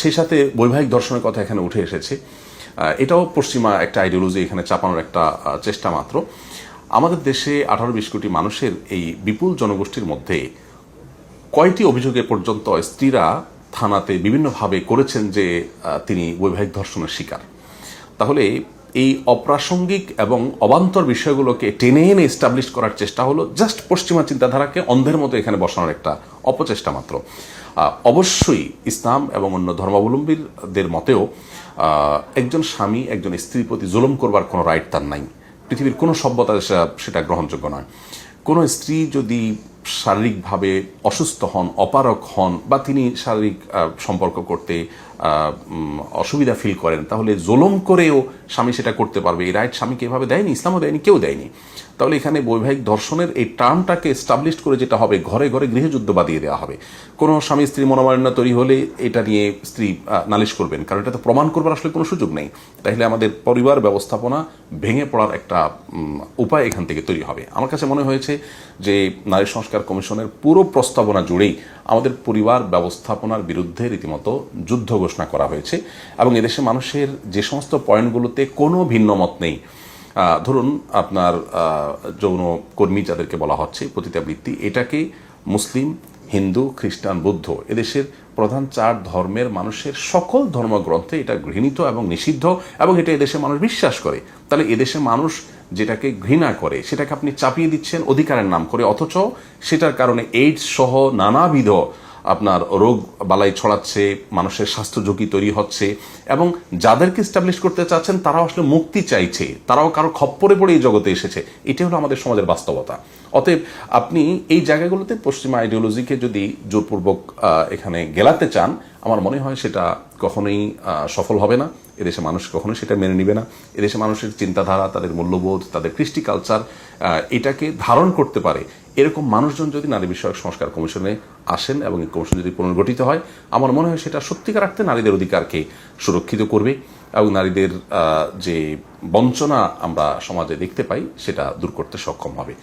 সেই সাথে বৈবাহিক দর্শনের কথা এখানে উঠে এসেছে। এটাও পশ্চিমা একটা আইডিওলজি এখানে চাপানোর একটা চেষ্টা মাত্র। আমাদের দেশে আঠারো বিশ কোটি মানুষের এই বিপুল জনগোষ্ঠীর মধ্যে কয়টি অভিযোগে পর্যন্ত স্ত্রীরা থানাতে বিভিন্নভাবে করেছেন যে তিনি বৈবাহিক ধর্ষণের শিকার। তাহলে এই অপ্রাসঙ্গিক এবং অবান্তর বিষয়গুলোকে টেনে এনে এস্টাবলিশ করার চেষ্টা হলো জাস্ট পশ্চিমা চিন্তাধারাকে অন্ধের মতো এখানে বসানোর একটা অপচেষ্টা মাত্র। অবশ্যই ইসলাম এবং অন্য ধর্মাবলম্বীদের মতেও একজন স্বামী, একজন স্ত্রীর প্রতি জুলুম করবার কোনো রাইট তার নাই। পৃথিবীর কোনো সভ্যতা সেটা- গ্রহণযোগ্য নয়। কোনো স্ত্রী যদি শারীরিকভাবে অসুস্থ হন অপারক হন বা তিনি শারীরিক সম্পর্ক করতে অসুবিধা ফিল করেন, তাহলে জোলম করেও স্বামী সেটা করতে পারবে। এই রাইট স্বামীকে এভাবে দেয়নি, ইসলামও দেয়নি, কেউ দেয়নি। তাহলে এখানে বৈবাহিক ধর্ষণের এই টার্মটাকে এস্টাবলিশ করে যেটা হবে, ঘরে ঘরে গৃহযুদ্ধ বাদিয়ে দেওয়া হবে। কোনো স্বামী স্ত্রী মনোমালিন্য তৈরি হলে এটা নিয়ে স্ত্রী নালিশ করবেন, কারণ এটা তো প্রমাণ করবার আসলে কোনো সুযোগ নেই। তাহলে আমাদের পরিবার ব্যবস্থাপনা ভেঙে পড়ার একটা উপায় এখান থেকে তৈরি হবে। আমার কাছে মনে হয়েছে যে নারী সংস্কার কমিশনের পুরো প্রস্তাবনা জুড়েই আমাদের পরিবার ব্যবস্থাপনার বিরুদ্ধে রীতিমতো যুদ্ধ ঘোষণা করা হয়েছে এবং এদেশে মানুষের যে সমস্ত পয়েন্টগুলোতে কোনো ভিন্ন মত নেই। ধরুন আপনার যৌন কর্মী যাদেরকে বলা হচ্ছে, পতিতাবৃত্তি, এটাকে মুসলিম হিন্দু, খ্রিস্টান, বৌদ্ধ এদেশের প্রধান চার ধর্মের মানুষের সকল ধর্মগ্রন্থে এটা গৃহীত এবং নিষিদ্ধ এবং এটা এদেশে মানুষ বিশ্বাস করে। তাহলে এদেশে মানুষ যেটাকে ঘৃণা করে, সেটাকে আপনি চাপিয়ে দিচ্ছেন অধিকারের নাম করে, অথচ সেটার কারণে এইডস সহ নানাবিধ আপনার রোগ বালাই ছড়াচ্ছে, মানুষের স্বাস্থ্য ঝুঁকি তৈরি হচ্ছে এবং যাদেরকে স্টাবলিশ করতে চাচ্ছেন, তারাও আসলে মুক্তি চাইছে। তারাও কারও খপ্পরে পড়ে এই জগতে এসেছে। এটাই হলো আমাদের সমাজের বাস্তবতা। অতএব আপনি এই জায়গাগুলোতে পশ্চিমা আইডিওলজিকে যদি জোরপূর্বক এখানে গেলাতে চান আমার মনে হয় সেটা কখনোই সফল হবে না। এদেশে মানুষ কখনোই সেটা মেনে নিবে না। এদেশে মানুষের চিন্তাধারা, তাদের মূল্যবোধ, তাদের কৃষ্টি কালচার এটাকে ধারণ করতে পারে। এরকম মানুষজন যদি নারী বিষয়ক সংস্কার কমিশনে আসেন এবং এই কমিশন যদি পুনর্গঠিত হয়, আমার মনে হয় সেটা সত্যিকার অর্থে নারীদের অধিকারকে সুরক্ষিত করবে এবং নারীদের যে বঞ্চনা আমরা সমাজে দেখতে পাই, সেটা দূর করতে সক্ষম হবে।